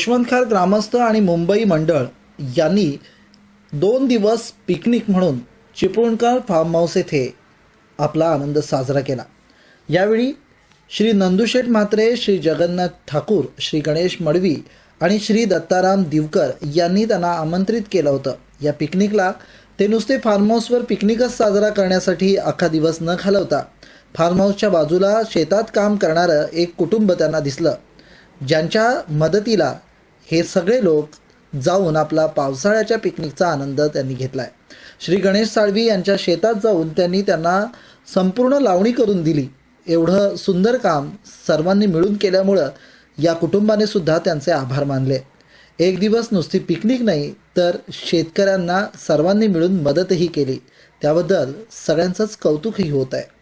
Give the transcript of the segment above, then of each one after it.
यशवंतखार ग्रामस्थ आणि मुंबई मंडळ यांनी दोन दिवस पिकनिक म्हणून चिपळूणकर फार्म हाऊस येथे आपला आनंद साजरा केला. यावेळी श्री नंदुशेठ म्हात्रे श्री जगन्नाथ ठाकूर श्री गणेश मडवी आणि श्री दत्ताराम दिवकर यांनी त्यांना आमंत्रित केलं होतं. या पिकनिकला ते नुसते फार्म हाऊसवर पिकनिकच साजरा करण्यासाठी अख्खा दिवस न घालवता फार्म हाऊसच्या बाजूला शेतात काम करणारं एक कुटुंब त्यांना दिसलं. ज्यांच्या मदतीला हे सगळे लोक जाऊन आपला पावसाळ्याच्या पिकनिकचा आनंद त्यांनी घेतलाय. श्री गणेश साळवी यांच्या शेतात जाऊन त्यांनी त्यांना संपूर्ण लावणी करून दिली. एवढं सुंदर काम सर्वांनी मिळून केल्यामुळं या कुटुंबाने सुद्धा त्यांचे आभार मानले. एक दिवस नुसती पिकनिक नाही तर शेतकऱ्यांना सर्वांनी मिळून मदतही केली. त्याबद्दल सगळ्यांचंच कौतुकही होत आहे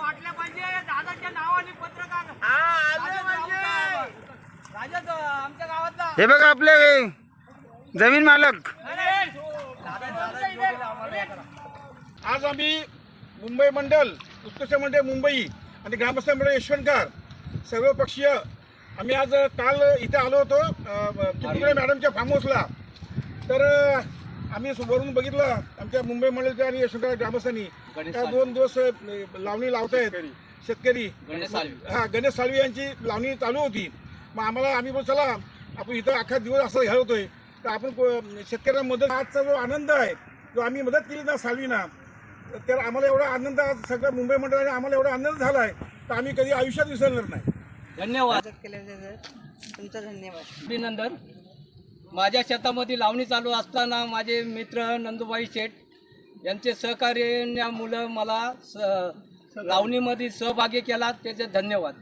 वाटल्या पाहिजे दादाच्या नावाने पत्रकार. राजाच आमच्या गावातला. हे बघा आपले जमीन मालक. आज आम्ही मुंबई मंडल उत्कृष्ट मंडळ मुंबई आणि ग्रामस्थ मंडळ यशवंतकार सर्व पक्षीय आम्ही आज काल इथे आलो होतो मॅडमच्या फार्म हाऊसला तर आम्ही वरून बघितलं आमच्या मुंबई मंडळच्या आणि यशवंतकार ग्रामस्थांनी. त्या दोन दिवस लावणी लावतायत. शेतकरी. हा गणेश साळवी यांची लावणी चालू होती. मग आम्हाला आम्ही बोल चला आपण इथं अख्खा दिवस असं घालवतोय तर आपण को- शेतकऱ्यांना मदत आजचा जो आनंद आहे जो आम्ही मदत केली ना साळवीना तर आम्हाला एवढा आनंद आज सगळं मुंबई मंडळाने आम्हाला एवढा आनंद झाला आहे तर आम्ही कधी आयुष्यात विसरणार नाही. धन्यवाद. तुमचा धन्यवाद. अभिनंदन. माझ्या शेतामध्ये लावणी चालू असताना माझे मित्र नंदुबाई शेठ यांचे सहकार्यामुळं मला स लावणीमध्ये सहभागी केला. त्याचे धन्यवाद.